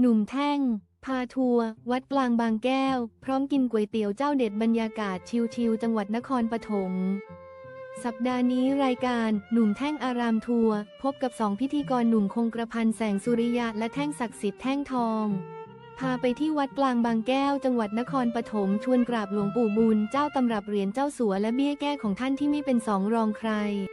หนุ่มแท่ง พาทัวร์วัดกลางบางแก้ว พร้อมกินก๋วยเตี๋ยวเจ้าเด็ดบรรยากาศชิลๆจังหวัดนครปฐมสัปดาห์นี้รายการหนุ่มแท่งอารามทัวร์พบกับสองพิธีกรหนุ่มคงกระพันแสงสุริยะและแท่งศักดิ์สิทธิ์แท่งทอง พาไปที่วัดกลางบางแก้วจังหวัดนครปฐมชวนกราบหลวงปู่บุญเจ้าตำรับเหรียญเจ้าสัวและเบี้ยแก้ของท่านที่ไม่เป็นสองรองใคร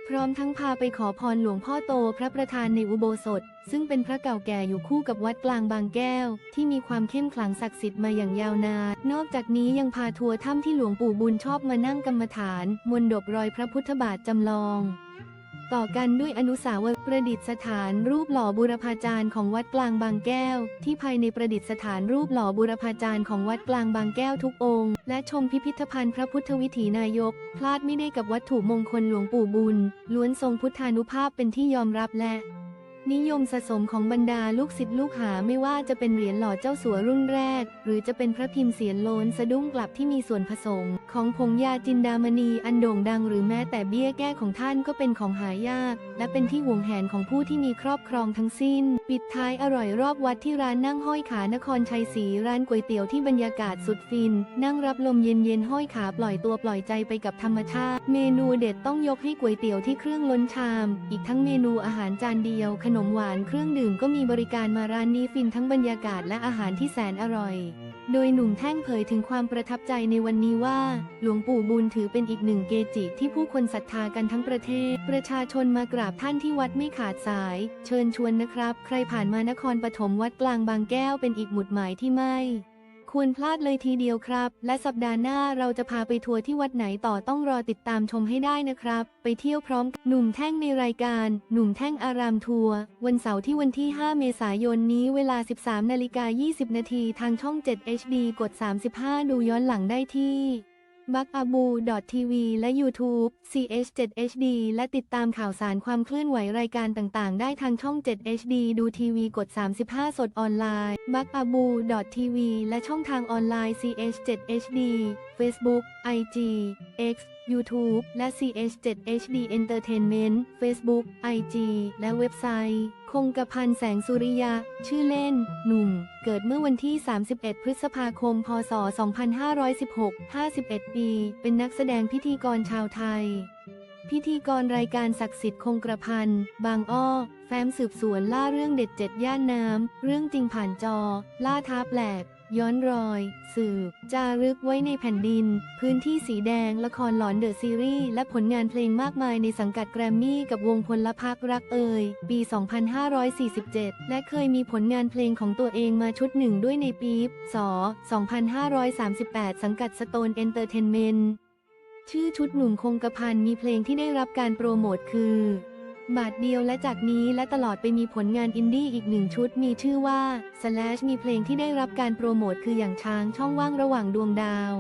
พร้อมทั้งพาไปขอพรหลวงพ่อโตพระประธานในอุโบสถ ซึ่งเป็นพระเก่าแก่อยู่คู่กับวัดกลางบางแก้ว ที่มีความเข้มขลังศักดิ์สิทธิ์มาอย่างยาวนาน นอกจากนี้ยังพาทัวร์ถ้ำที่หลวงปู่บุญชอบมานั่งกรรมฐานมนดบรอยพระพุทธบาทจำลอง ต่อกันด้วยอนุสาวรีย์ประดิษฐานรูปหล่อบูรพาจารย์ของวัดกลางบางแก้ว ที่ภายในประดิษฐานรูปหล่อบูรพาจารย์ของวัดกลางบางแก้วทุกองค์ และชมพิพิธภัณฑ์พระพุทธวิถีนายก พลาดไม่ได้กับวัตถุมงคลหลวงปู่บุญ ล้วนทรงพุทธานุภาพเป็นที่ยอมรับและ นิยมสะสมของบรรดาลูกศิษย์ลูกหาไม่ว่าจะเป็นเหรียญหล่อเจ้าสัวรุ่นแรก หรือจะเป็นพระพิมพ์เสียนโลนสะดุ้งกลับที่มีส่วนผสม ของผงยาจินดามณีอันโด่งดังหรือแม้แต่เบี้ยแก้ของท่านก็เป็นของหายาก และเป็นที่ห่วงแหนของผู้ที่มีครอบครองทั้งสิ้น ปิดท้ายอร่อยรอบวัดที่ร้านนั่งห้อยขานครชัยศรีร้านก๋วยเตี๋ยวที่บรรยากาศสุดฟิน นั่งรับลมเย็นๆห้อยขาปล่อยตัวปล่อยใจไปกับธรรมชาติ เมนูเด็ดต้องยกให้ก๋วยเตี๋ยวที่เครื่องล้นชาม อีกทั้งเมนูอาหารจานเดียวขนนมหวานเครื่องดื่มก็มีบริการมาร้านนี้ฟินทั้งบรรยากาศและอาหารที่แสนอร่อย โดยหนุ่มแท่งเผยถึงความประทับใจในวันนี้ว่า หลวงปู่บุญถือเป็นอีกหนึ่งเกจิที่ผู้คนศรัทธากันทั้งประเทศ ประชาชนมากราบท่านที่วัดไม่ขาดสาย เชิญชวนนะครับ ใครผ่านมานครปฐมวัดกลางบางแก้วเป็นอีกหมุดหมายที่ไม่ ควรพลาดเลยทีเดียวครับ และสัปดาห์หน้าเราจะพาไปทัวร์ที่วัดไหนต่อต้องรอติดตามชมให้ได้นะครับ ไปเที่ยวพร้อมหนุ่มแท่งในรายการ หนุ่มแท่งอารามทัวร์วันเสาร์ที่วันที่ 5 เมษายนนี้เวลา 13นาฬิกา20 นาทีทางช่อง 7 HD กด 35 ดูย้อนหลังได้ที่ บักอาบูทีวีและ YouTube CH7HD และติดตามข่าวสารความเคลื่อนไหวรายการต่างๆ ได้ทางช่อง 7 HD ดูทีวีกด 35 สดออนไลน์บักอาบูทีวีและช่องทางออนไลน์ CH7HD Facebook IG X YouTube และ CH7HD Entertainment Facebook IG และเว็บไซต์ งกระพันแสงสุริยา ชื่อเล่น หนุ่ม เกิดเมื่อวันที่ 31 พฤษภาคม พศ 2516 51 ปี เป็นนักแสดงพิธีกรชาวไทย พิธีกรรายการศักดิ์สิทธิ์คงกระพัน บางอ้อ แฟ้มสืบสวนล่าเรื่องเด็ดเจ็ดย่านน้ำ เรื่องจริงผ่านจอ ล่าท้าแปลก ย้อนรอย สืบ จารึกไว้ในแผ่นดิน พื้นที่สีแดง ละครหลอนเดอะซีรีส์และผลงานเพลงมากมายในสังกัดแกรมมี่กับวงพลพักรักเอ่ย ปี 2547 และเคยมีผลงานเพลงของตัวเองมาชุดหนึ่งด้วยในปีพศ2538 สังกัดสโตนเอนเตอร์เทนเมนต์ชื่อชุดหนุ่มคงกระพันมีเพลงที่ได้รับการโปรโมทคือ บาทเดียวและจากนี้และตลอดไปมีผลงานอินดี้อีกหนึ่งชุดมีชื่อว่า slash มีเพลงที่ได้รับการโปรโมทคืออย่างช้างช่องว่างระหว่างดวงดาว